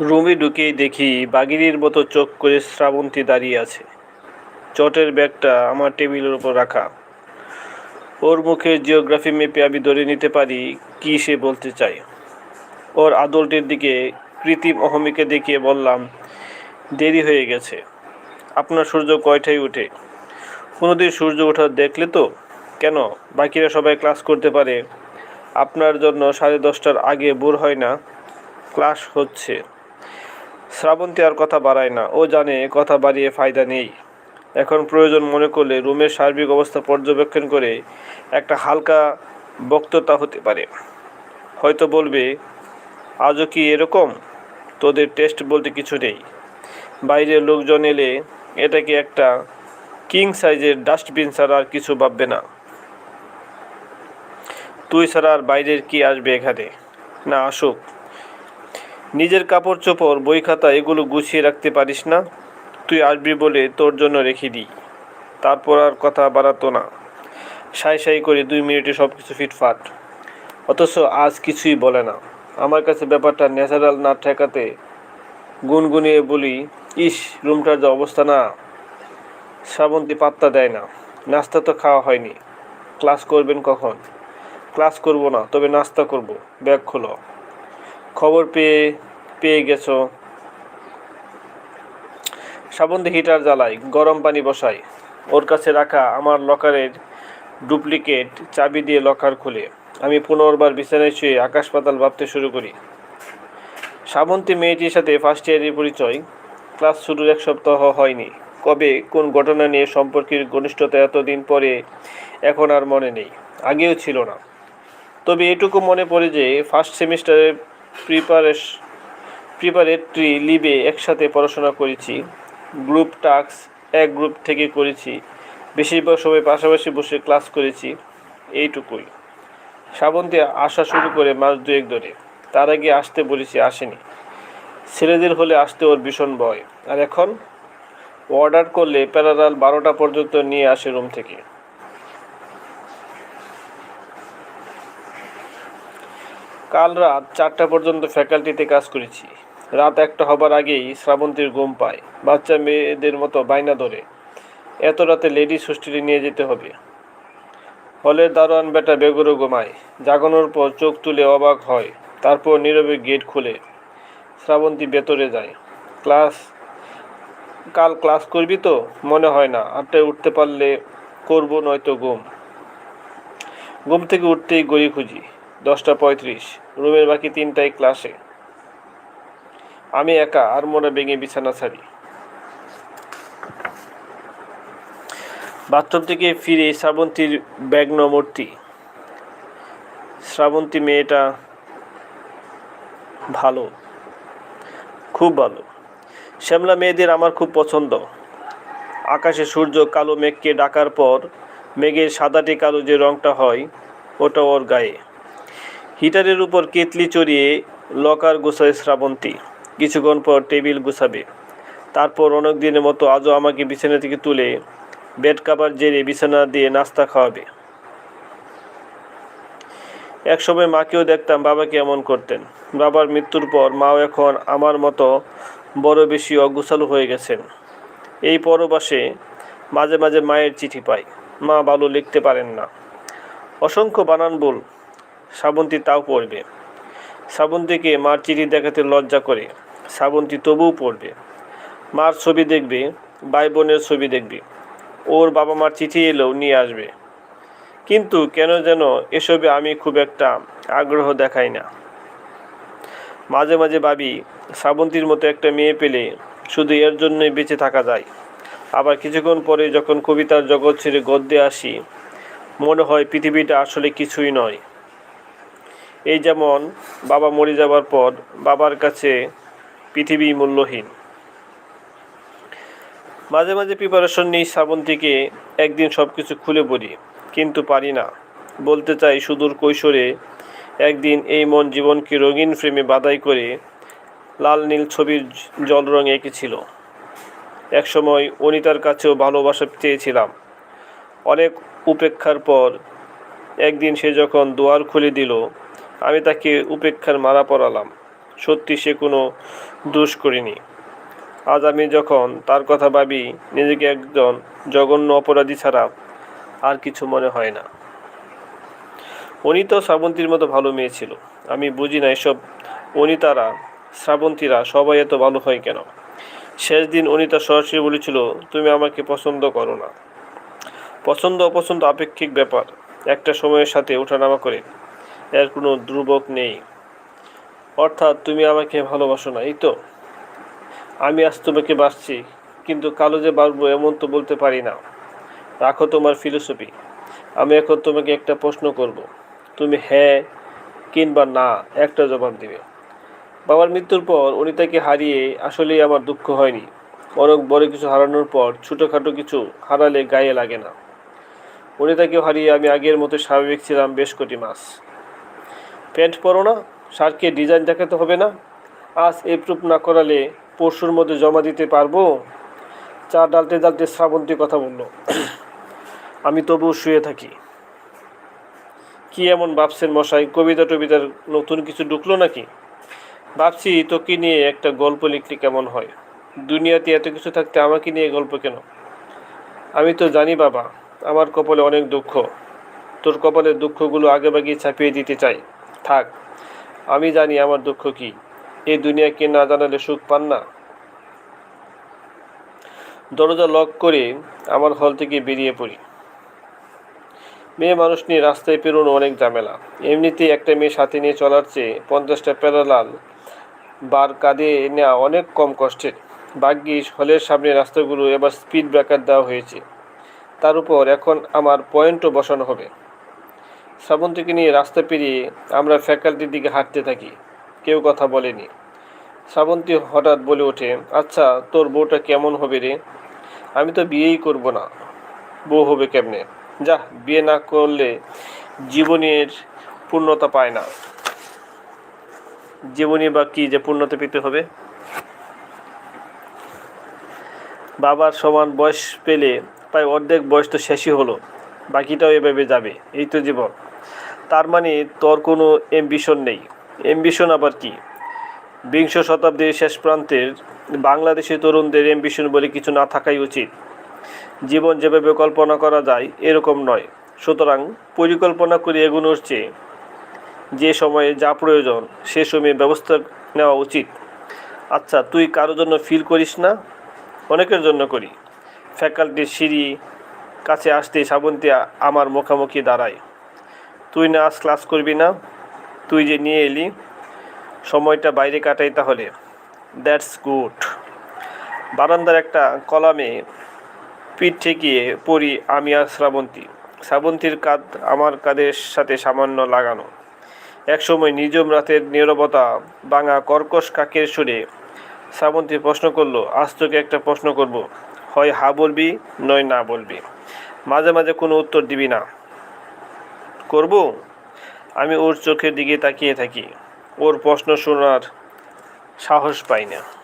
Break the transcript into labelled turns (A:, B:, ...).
A: রুমে ঢুকেই দেখি বাগিনীর মতো চোখ করে শ্রাবন্তী দাঁড়িয়ে আছে। চটের ব্যাগটা আমার টেবিলের উপর রাখা। ওর মুখে জিওগ্রাফি মেপে আমি ধরে নিতে পারি কী সে বলতে চায়। ওর আদলটির দিকে কৃত্রিম অহমিকে দেখিয়ে বললাম, দেরি হয়ে গেছে। আপনার সূর্য কয়টায় ওঠে? কোনোদিন সূর্য ওঠা দেখলে তো? কেন? বাকিরা সবাই ক্লাস করতে পারে। আপনার জন্য সাড়ে দশটার আগে বোর হয় না। ক্লাস হচ্ছে। শ্রাবন্তী আর কথা বাড়ায় না। ও জানে কথা বাড়িয়ে ফায়দা নেই। এখন প্রয়োজন মনে করলে রুমের সার্বিক অবস্থা পর্যবেক্ষণ করে একটা হালকা বক্ততা হতে পারে। হয়তো বলবে, আজও কি এরকম? তোদের টেস্ট বলতে কিছু নেই। বাইরের লোকজন এলে এটাকে একটা কিং সাইজের ডাস্টবিন ছাড়া আর কিছু ভাববে না। তুই ছাড়া আর বাইরের কি আসবে এখানে? না, আসুক। নিজের কাপড় চোপড়, বই খাতা এগুলো গুছিয়ে রাখতে পারিস না। তুই আসবি বলে তোর জন্য রেখে দিই। তারপর আর কথা বাড়াতো না। সাই সাই করে দুই মিনিটে সব কিছু ফিটফাট। অথচ আজ কিছুই বলে না। আমার কাছে ব্যাপারটা ন্যাচারাল না ঠেকাতে গুনগুনিয়ে বলি, ইস, রুমটার যে অবস্থা না। শ্রাবন্তী পাত্তা দেয় না। নাস্তা তো খাওয়া হয়নি। ক্লাস করবেন কখন? ক্লাস করব না, তবে নাস্তা করব। ব্যাগ খোলো। খবর পেয়ে পেয়ে গেছো। শ্রাবন্তী হিটার জ্বালাই, গরম পানি বসাই। ওর কাছে রাখা আমার লকারের ডুপ্লিকেট চাবি দিয়ে লকার খুলে। আমি পুনর্বার বিছানায় শুয়ে আকাশ পাতাল ভাবতে শুরু করি। শ্রাবন্তী মেয়েটির সাথে ফার্স্ট ইয়ারের পরিচয়। ক্লাস শুরুর এক সপ্তাহ হয়নি। কবে, কোন ঘটনা নিয়ে সম্পর্কের ঘনিষ্ঠতা এতদিন পরে এখন আর মনে নেই। আগেও ছিল না। তবে এটুকু মনে পড়ে যে ফার্স্ট সেমিস্টারে প্রিপারেশ, প্রিপারেটরি লিবে একসাথে পড়াশোনা করেছি। গ্রুপ টাস্ক এক গ্রুপ থেকে করেছি। বেশিরভাগ সময় পাশাপাশি বসে ক্লাস করেছি। এইটুকুই। শ্রাবন্তী আসা শুরু করে মাস দুয়েক ধরে। তার আগে আসতে বলেছি আসেনি। ছেলেদের হলে আসতে ওর ভীষণ ভয়। আর এখন অর্ডার করলে প্যারারাল বারোটা পর্যন্ত নিয়ে আসে রুম থেকে। কাল রাত চারটা পর্যন্ত ফ্যাকাল্টিতে কাজ করেছি। রাত একটা হবার আগেই শ্রাবন্তীর ঘুম পায়। বাচ্চা মেয়েদের মতো বাইনা ধরে। এত রাতে লেডিস হোস্টেলে নিয়ে যেতে হবে। হলের দারোয়ান বেটা বেগুরো ঘুমায়। জাগানোর পর চোখ তুলে অবাক হয়। তারপর নীরবে গেট খুলে। শ্রাবন্তী ভেতরে যায়। ক্লাস, কাল ক্লাস করবি তো? মনে হয় না। আটটায় উঠতে পারলে করব, নয়তো ঘুম। ঘুম থেকে উঠতেই গড়ি খুঁজি। দশটা পঁয়ত্রিশ। রুমের বাকি তিনটায় ক্লাসে। আমি একা আর মনে ভেঙে বিছানা ছাড়ি। বাথরুম থেকে ফিরে শ্রাবন্তীর ব্যগ্ন মূর্তি। শ্রাবন্তী মেয়েটা ভালো, খুব ভালো। শ্যামলা মেয়েদের আমার খুব পছন্দ। আকাশে সূর্য, কালো মেঘকে ডাকার পর মেঘের সাদাটি কালো যে রঙটা হয়, ওটা ওর গায়ে। হিটারের উপর কেতলি চড়িয়ে লকার গোছায় শ্রাবন্তী। কিছুক্ষণ পর টেবিল গুছাবে। তারপর অনেক দিনের মতো আজও আমাকে বিছানা থেকে তুলে বেড কাভার জেরে বিছানা দিয়ে নাস্তা খাওয়াবে। একসময় মাকেও দেখতাম বাবাকে এমন করতেন। বাবার মৃত্যুর পর মাও এখন আমার মতো বড় বেশি অগুছালু হয়ে গেছেন। এই পরবাসে মাঝে মাঝে মায়ের চিঠি পাই। মা ভালো লিখতে পারেন না। অসংখ্য বানান বল শ্রাবন্তী তাও পড়বে। শ্রাবন্তীকে মার চিঠি দেখাতে লজ্জা করে। শ্রাবন্তী তবুও পড়বে। মার ছবি দেখবে, ভাই বোনের ছবি দেখবে। ওর বাবা মার চিঠি এলেও নিয়ে আসবে। কিন্তু কেন যেন এসবে আমি খুব একটা আগ্রহ দেখাই না। মাঝে মাঝে ভাবি শ্রাবন্তীর মতো একটা মেয়ে পেলে শুধু এর জন্যই বেঁচে থাকা যায়। আবার কিছুক্ষণ পরে যখন কবিতার জগৎ ছেড়ে গদ্যে আসি, মনে হয় পৃথিবীটা আসলে কিছুই নয়। এই যেমন বাবা মরে যাবার পর বাবার কাছে পৃথিবী মূল্যহীন। মাঝে মাঝে প্রিপারেশন নিই শ্রাবন্তীকে একদিন সব কিছু খুলে বলি কিন্তু পারি না। বলতে চাই সুদূর কৈশোরে একদিন এই মন জীবনকে রঙিন ফ্রেমে বাধাই করে লাল নীল ছবির জল রং এঁকেছিল। একসময় অনিতার কাছেও ভালোবাসা চেয়েছিলাম। অনেক উপেক্ষার পর একদিন সে যখন দুয়ার খুলে দিল আমি তাকে উপেক্ষার মারা পড়ালাম সত্যি সে কোনো দোষ করিনি। আজ আমি যখন তার কথা ভাবি, নিজেকে একজন জঘন্য অপরাধী ছাড়া আর কিছু মনে হয় না। অনিতা শ্রাবন্তীর মতো ভালো মেয়ে ছিল। আমি বুঝি না এসব অনিতারা শ্রাবন্তীরা সবাই এত ভালো হয় কেন? শেষ দিন অনিতা সরাসরি বলেছিল, তুমি আমাকে পছন্দ করো না। পছন্দ অপছন্দ আপেক্ষিক ব্যাপার। একটা সময়ের সাথে ওঠানামা করে এর কোনো ধ্রুবক নেই। অর্থাৎ তুমি আমাকে ভালোবাসো না, এই তো? আমি আজ তোমাকে বাসছি, কিন্তু কালো যে বাড়বো এমন তো বলতে পারি না। রাখো তোমার ফিলোসফি। আমি এখন তোমাকে একটা প্রশ্ন করব। তুমি হ্যাঁ কিংবা না, একটা জবাব দিবে। বাবার মৃত্যুর পর অনিতাকে হারিয়ে আসলেই আমার দুঃখ হয়নি। অনেক বড় কিছু হারানোর পর ছোটোখাটো কিছু হারালে গায়ে লাগে না। অনিতাকেও হারিয়ে আমি আগের মতো স্বাভাবিক ছিলাম বেশ কটি মাস। প্যান্ট পরো না, শার্টকে ডিজাইন দেখাতে হবে না। আজ এপ্রুভ না করালে পরশুর মধ্যে জমা দিতে পারব। চা ডালতে ডালতে শ্রাবন্তী কথা বলল। আমি তবু শুয়ে থাকি। কি এমন ভাবছেন মশাই, কবিতা টবিতার নতুন কিছু ঢুকলো নাকি? ভাবছি তোকে নিয়ে একটা গল্প লিখলে কেমন হয়? দুনিয়াতে এত কিছু থাকতে আমাকে নিয়ে গল্প কেন? আমি তো জানি বাবা, আমার কপালে অনেক দুঃখ। তোর কপালের দুঃখগুলো আগে বাগিয়ে ছাপিয়ে দিতে চাই। থাক, আমি জানি আমার দুঃখ কি। এই দুনিয়াকে না জানালে সুখ পান না। দরজা লক করে আমার হল থেকে বেরিয়ে পড়ি। মেয়ে মানুষ নিয়ে রাস্তায় পেরোনো অনেক ঝামেলা। এমনিতেই একটা মেয়ে সাথে নিয়ে চলার চেয়ে পঞ্চাশটা প্যারালাল বার কাঁধে নেওয়া অনেক কম কষ্টের। ভাগ্যিস হলের সামনে রাস্তাগুলো এবার স্পিড ব্রেকার দেওয়া হয়েছে। তার উপর এখন আমার পয়েন্টও বসানো হবে। শ্রাবন্তীকে নিয়ে রাস্তা পেরিয়ে আমরা ফ্যাকাল্টির দিকে হাঁটতে থাকি। কেউ কথা বলেনি। শ্রাবন্তী হঠাৎ বলে ওঠে আচ্ছা তোর বউটা কেমন হবে রে? আমি তো বিয়েই করব না। বউ হবে কেমনে? যা, বিয়ে না করলে জীবনের পূর্ণতা পায় না। জীবনী বা কি যে পূর্ণতা পেতে হবে? বাবার সমান বয়স পেলে প্রায় অর্ধেক বয়স তো শেষই হলো। বাকিটাও এভাবে যাবে, এই তো জীবন। তার মানে তোর কোনো এমবিশন নেই। এমবিশন আবার কি? বিংশ শতাব্দীর শেষ প্রান্তের বাংলাদেশি তরুণদের এমবিশন বলে কিছু না থাকাই উচিত। জীবন যেভাবে কল্পনা করা যায়, এরকম নয়। সুতরাং পরিকল্পনা করে এগোনোর চেয়ে যে সময়ে যা প্রয়োজন, সে সময়ে ব্যবস্থা নেওয়া উচিত। আচ্ছা তুই কারোর জন্য ফিল করিস না? অনেকের জন্য করি। ফ্যাকাল্টির সিঁড়ি কাছে আসতে শ্রাবন্তী আমার মুখামুখি দাঁড়ায়। তুই না আজ ক্লাস করবি না? তুই যে নিয়ে এলি, সময়টা বাইরে কাটাই তাহলে। That's good. বারান্দার একটা কলামে পিঠ ঠেকিয়ে পড়ি আমি আর শ্রাবন্তী। শ্রাবন্তীর কাঁধ আমার কাঁধের সাথে সামান্য লাগানো। একসময় নিজম রাতের নীরবতা বাঙা কর্কশ কাকের সুরে শ্রাবন্তী প্রশ্ন করল, আজ তোকে একটা প্রশ্ন করব। হয় হা বলবি, নয় না বলবি। মাঝে মাঝে কোনো উত্তর দিবি না। করব? আমি ওর চোখের দিকে তাকিয়ে থাকি। ওর প্রশ্ন শোনার সাহস পাই না।